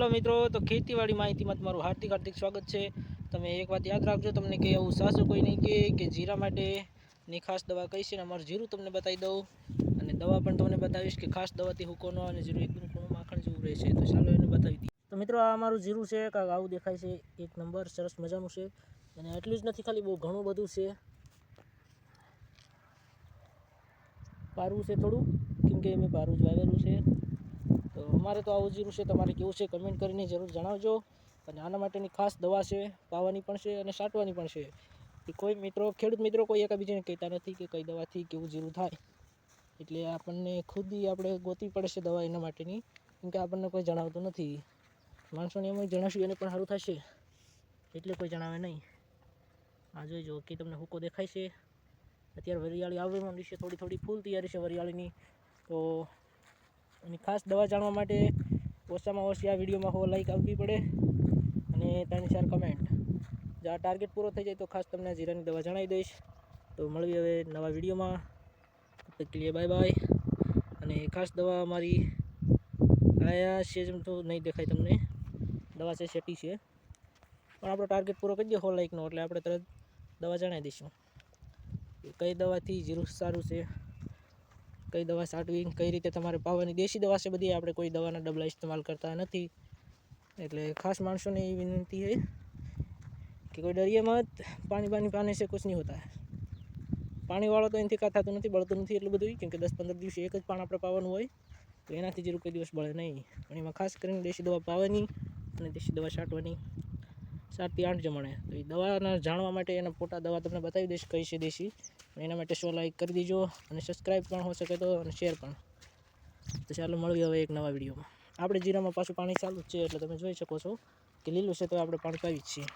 Hello મિત્રો, તો ખેતીવાડી માહિતીમાં તમારું હાર્દિક હાર્દિક સ્વાગત છે. તમે એક વાત યાદ રાખજો, તમને કે એવું સાસુ કોઈ નહીં કે કે જીરા માટે ની ખાસ દવા કઈ છે ને અમારું જીરું તમને બતાવી દઉં. અને દવા પણ તમને બતાવીશ કે ખાસ દવાથી હુકોનો અને જીરું એકદમ કોણું માખણ જેવું રહેશે. તો ચાલો એને બતાવી દઈએ. તો મિત્રો, આ અમારું જીરું છે, કાંક આવું દેખાય છે. એક નંબર, સરસ મજાનું છે. અને એટલું જ નથી, ખાલી બહુ ઘણું બધું છે. પારવું છે થોડું, કેમ કે મેં પારું જ વાવેલું છે. અમારે તો આવું જીરું છે, તમારે કેવું છે કમેન્ટ કરીને જરૂર જણાવજો. અને આના માટેની ખાસ દવા છે, પાવાની પણ છે અને છાંટવાની પણ છે. એ કોઈ મિત્રો, ખેડૂત મિત્રો કોઈ એકાબીજાને કહેતા નથી કે કઈ દવાથી કેવું જીરું થાય. એટલે આપણને ખુદી આપણે ગોતવી પડે છે દવા એના માટેની. કેમ કે આપણને કોઈ જણાવતું નથી. માણસોને એમ જણાવશું, એને પણ સારું થશે. એટલે કોઈ જણાવે નહીં. આ જોઈ જુઓ કે તમને હુકો દેખાય છે. અત્યારે વરિયાળી આવવા માંડી છે થોડી થોડી ફૂલ તૈયારી છે વરિયાળીની. તો એની ખાસ દવા જાણવા માટે ઓછામાં ઓછી આ વિડીયોમાં હો લાઈક આપવી પડે અને ત્રણ ચાર કમેન્ટ જો આ ટાર્ગેટ પૂરો થઈ જાય તો ખાસ તમને જીરાની દવા જણાવી દઈશ. તો મળવી હવે નવા વિડીયોમાં. તબ તક કે લીએ બાય બાય અને ખાસ દવા અમારી આયા છે જેમ તો નહીં દેખાય તમને. દવા છે શેટી છે. પણ આપણો ટાર્ગેટ પૂરો કરી દે હો લાઈકનો એટલે આપણે તરત દવા જણાવી દઈશું. કઈ દવાથી જીરું સારું છે? કઈ દવા છાંટવી કઈ રીતે તમારે પાવાની દેશી દવા છે બધી, આપણે કોઈ દવાના ડબલા ઇસ્તેમાલ કરતા નથી. એટલે ખાસ માણસોને એ વિનંતી છે કે કોઈ ડરીએ મત, પાણી પાણી પાને છે, કુછ નહીં હોતા. પાણીવાળો તો એનાથી કાં થતું નથી, બળતું નથી એટલું બધું કેમ કે દસ પંદર દિવસે એક જ પાણી આપણે પાવાનું હોય, તો એનાથી જરૂર કોઈ દિવસ બળે નહીં. પણ એમાં ખાસ કરીને દેશી દવા પાવાની અને દેશી દવા છાંટવાની સાતથી આઠ જમણે. તો એ દવાના જાણવા માટે એના ફોટા દવા તમને બતાવી દઈશ, કઈ છે દેશી. એના માટે શો લાઈક કરી દેજો અને સબસ્ક્રાઈબ પણ હો શકે તો અને શેર પણ. તો ચાલો મળીએ હવે એક નવા વિડીયોમાં આપણે જીરામાં પાછું પાણી ચાલુ જ છે એટલે તમે જોઈ શકો છો કે લીલું છે તો આપણે પાણી પાવી જ છીએ.